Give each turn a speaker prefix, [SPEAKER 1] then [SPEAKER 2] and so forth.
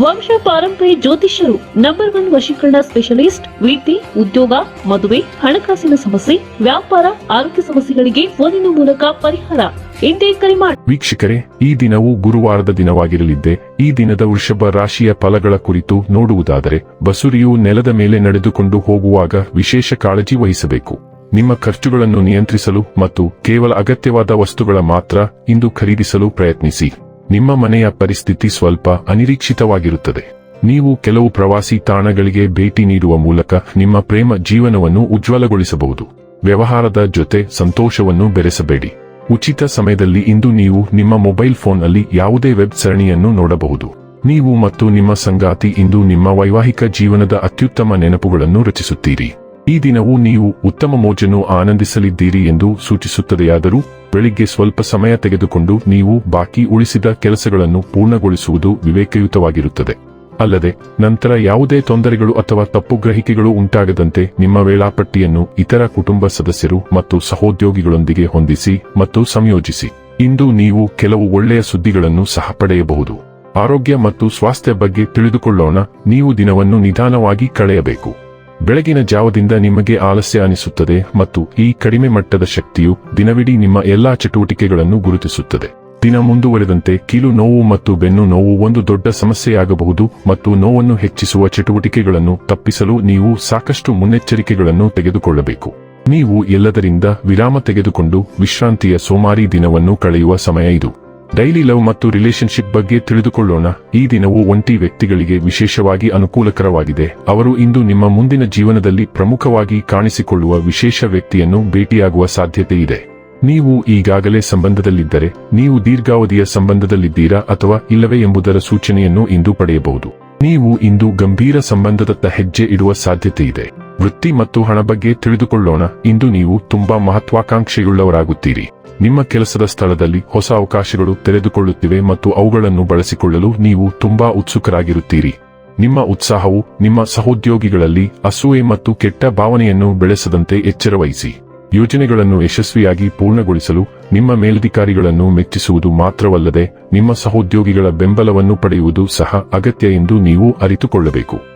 [SPEAKER 1] ವಂಶ ಪಾರಂಪರ್ಯ ಜ್ಯೋತಿಷ್ಯರು ನಂಬರ್ ಒನ್ ವಶೀಕರಣ ಸ್ಪೆಷಲಿಸ್ಟ್ ವಿದ್ಯೆ ಉದ್ಯೋಗ, ಮದುವೆ, ಹಣಕಾಸಿನ ಸಮಸ್ಯೆ, ವ್ಯಾಪಾರ, ಆರೋಗ್ಯ ಸಮಸ್ಯೆಗಳಿಗೆ ಫೋನಿನ ಮೂಲಕ ಪರಿಹಾರ. ಇಂದೇ ಕರೆ ಮಾಡಿ
[SPEAKER 2] ವೀಕ್ಷಕರೇ, ಈ ದಿನವು ಗುರುವಾರದ ದಿನವಾಗಿರಲಿದ್ದೆ. ಈ ದಿನದ ವೃಷಭ ರಾಶಿಯ ಫಲಗಳ ಕುರಿತು ನೋಡುವುದಾದರೆ, ಬಸುರಿಯು ನೆಲದ ಮೇಲೆ ನಡೆದುಕೊಂಡು ಹೋಗುವಾಗ ವಿಶೇಷ ಕಾಳಜಿ ವಹಿಸಬೇಕು. ನಿಮ್ಮ ಖರ್ಚುಗಳನ್ನು ನಿಯಂತ್ರಿಸಲು ಮತ್ತು ಕೇವಲ ಅಗತ್ಯವಾದ ವಸ್ತುಗಳ ಮಾತ್ರ ಇಂದು ಖರೀದಿಸಲು ಪ್ರಯತ್ನಿಸಿ. ನಿಮ್ಮ ಮನೆಯ ಪರಿಸ್ಥಿತಿ ಸ್ವಲ್ಪ ಅನಿರೀಕ್ಷಿತವಾಗಿರುತ್ತದೆ. ನೀವು ಕೆಲವು ಪ್ರವಾಸಿ ತಾಣಗಳಿಗೆ ಭೇಟಿ ನೀಡುವ ಮೂಲಕ ನಿಮ್ಮ ಪ್ರೇಮ ಜೀವನವನ್ನು ಉಜ್ವಲಗೊಳಿಸಬಹುದು. ವ್ಯವಹಾರದ ಜೊತೆ ಸಂತೋಷವನ್ನು ಬೆರೆಸಬೇಡಿ. ಉಚಿತ ಸಮಯದಲ್ಲಿ ಇಂದು ನೀವು ನಿಮ್ಮ ಮೊಬೈಲ್ ಫೋನ್ನಲ್ಲಿ ಯಾವುದೇ ವೆಬ್ ಸರಣಿಯನ್ನು ನೋಡಬಹುದು. ನೀವು ಮತ್ತು ನಿಮ್ಮ ಸಂಗಾತಿ ಇಂದು ನಿಮ್ಮ ವೈವಾಹಿಕ ಜೀವನದ ಅತ್ಯುತ್ತಮ ನೆನಪುಗಳನ್ನು ರಚಿಸುತ್ತೀರಿ. ಈ ದಿನವು ನೀವು ಉತ್ತಮ ಮೋಜನ್ನು ಆನಂದಿಸಲಿದ್ದೀರಿ ಎಂದು ಸೂಚಿಸುತ್ತದೆಯಾದರೂ ಬೆಳಿಗ್ಗೆ ಸ್ವಲ್ಪ ಸಮಯ ತೆಗೆದುಕೊಂಡು ನೀವು ಬಾಕಿ ಉಳಿಸಿದ ಕೆಲಸಗಳನ್ನು ಪೂರ್ಣಗೊಳಿಸುವುದು ವಿವೇಕಯುತವಾಗಿರುತ್ತದೆ. ಅಲ್ಲದೆ, ನಂತರ ಯಾವುದೇ ತೊಂದರೆಗಳು ಅಥವಾ ತಪ್ಪು ಗ್ರಹಿಕೆಗಳು ಉಂಟಾಗದಂತೆ ನಿಮ್ಮ ವೇಳಾಪಟ್ಟಿಯನ್ನು ಇತರ ಕುಟುಂಬ ಸದಸ್ಯರು ಮತ್ತು ಸಹೋದ್ಯೋಗಿಗಳೊಂದಿಗೆ ಹೊಂದಿಸಿ ಮತ್ತು ಸಂಯೋಜಿಸಿ. ಇಂದು ನೀವು ಕೆಲವು ಒಳ್ಳೆಯ ಸುದ್ದಿಗಳನ್ನು ಸಹ ಪಡೆಯಬಹುದು. ಆರೋಗ್ಯ ಮತ್ತು ಸ್ವಾಸ್ಥ್ಯ ಬಗ್ಗೆ ತಿಳಿದುಕೊಳ್ಳೋಣ, ನೀವು ದಿನವನ್ನು ನಿಧಾನವಾಗಿ ಕಳೆಯಬೇಕು. ಬೆಳಗಿನ ಜಾವದಿಂದ ನಿಮಗೆ ಆಲಸ್ಯ ಅನಿಸುತ್ತದೆ ಮತ್ತು ಈ ಕಡಿಮೆ ಮಟ್ಟದ ಶಕ್ತಿಯು ದಿನವಿಡೀ ನಿಮ್ಮ ಎಲ್ಲಾ ಚಟುವಟಿಕೆಗಳನ್ನು ಗುರುತಿಸುತ್ತದೆ. ದಿನ ಮುಂದುವರೆದಂತೆ ಕೀಲು ನೋವು ಮತ್ತು ಬೆನ್ನು ನೋವು ಒಂದು ದೊಡ್ಡ ಸಮಸ್ಯೆಯಾಗಬಹುದು ಮತ್ತು ನೋವನ್ನು ಹೆಚ್ಚಿಸುವ ಚಟುವಟಿಕೆಗಳನ್ನು ತಪ್ಪಿಸಲು ನೀವು ಸಾಕಷ್ಟು ಮುನ್ನೆಚ್ಚರಿಕೆಗಳನ್ನು ತೆಗೆದುಕೊಳ್ಳಬೇಕು. ನೀವು ಎಲ್ಲದರಿಂದ ವಿರಾಮ ತೆಗೆದುಕೊಂಡು ವಿಶ್ರಾಂತಿಯ ಸೋಮಾರಿ ದಿನವನ್ನು ಕಳೆಯುವ ಸಮಯ ಇದು. ಡೈಲಿ ಲವ್ ಮತ್ತು ರಿಲೇಶನ್ಶಿಪ್ ಬಗ್ಗೆ ತಿಳಿದುಕೊಳ್ಳೋಣ. ಈ ದಿನವು ಒಂಟಿ ವ್ಯಕ್ತಿಗಳಿಗೆ ವಿಶೇಷವಾಗಿ ಅನುಕೂಲಕರವಾಗಿದೆ. ಅವರು ಇಂದು ನಿಮ್ಮ ಮುಂದಿನ ಜೀವನದಲ್ಲಿ ಪ್ರಮುಖವಾಗಿ ಕಾಣಿಸಿಕೊಳ್ಳುವ ವಿಶೇಷ ವ್ಯಕ್ತಿಯನ್ನು ಭೇಟಿಯಾಗುವ ಸಾಧ್ಯತೆ ಇದೆ. ನೀವು ಈಗಾಗಲೇ ಸಂಬಂಧದಲ್ಲಿದ್ದರೆ, ನೀವು ದೀರ್ಘಾವಧಿಯ ಸಂಬಂಧದಲ್ಲಿದ್ದೀರಾ ಅಥವಾ ಇಲ್ಲವೇ ಎಂಬುದರ ಸೂಚನೆಯನ್ನು ಇಂದು ಪಡೆಯಬಹುದು. ನೀವು ಇಂದು ಗಂಭೀರ ಸಂಬಂಧದತ್ತ ಹೆಜ್ಜೆ ಇಡುವ ಸಾಧ್ಯತೆ ಇದೆ. ವೃತ್ತಿ ಮತ್ತು ಹಣ ಬಗ್ಗೆ ತಿಳಿದುಕೊಳ್ಳೋಣ. ಇಂದು ನೀವು ತುಂಬಾ ಮಹತ್ವಾಕಾಂಕ್ಷೆಯುಳ್ಳವರಾಗುತ್ತೀರಿ. ನಿಮ್ಮ ಕೆಲಸದ ಸ್ಥಳದಲ್ಲಿ ಹೊಸ ಅವಕಾಶಗಳು ತೆರೆದುಕೊಳ್ಳುತ್ತಿವೆ ಮತ್ತು ಅವುಗಳನ್ನು ಬಳಸಿಕೊಳ್ಳಲು ನೀವು ತುಂಬಾ ಉತ್ಸುಕರಾಗಿರುತ್ತೀರಿ. ನಿಮ್ಮ ಉತ್ಸಾಹವು ನಿಮ್ಮ ಸಹೋದ್ಯೋಗಿಗಳಲ್ಲಿ ಅಸೂಯೆ ಮತ್ತು ಕೆಟ್ಟ ಭಾವನೆಯನ್ನು ಬೆಳೆಸದಂತೆ ಎಚ್ಚರವಹಿಸಿ. ಯೋಜನೆಗಳನ್ನು ಯಶಸ್ವಿಯಾಗಿ ಪೂರ್ಣಗೊಳಿಸಲು ನಿಮ್ಮ ಮೇಲಧಿಕಾರಿಗಳನ್ನು ಮೆಚ್ಚಿಸುವುದು ಮಾತ್ರವಲ್ಲದೆ ನಿಮ್ಮ ಸಹೋದ್ಯೋಗಿಗಳ ಬೆಂಬಲವನ್ನು ಪಡೆಯುವುದು ಸಹ ಅಗತ್ಯ ಎಂದು ನೀವು ಅರಿತುಕೊಳ್ಳಬೇಕು.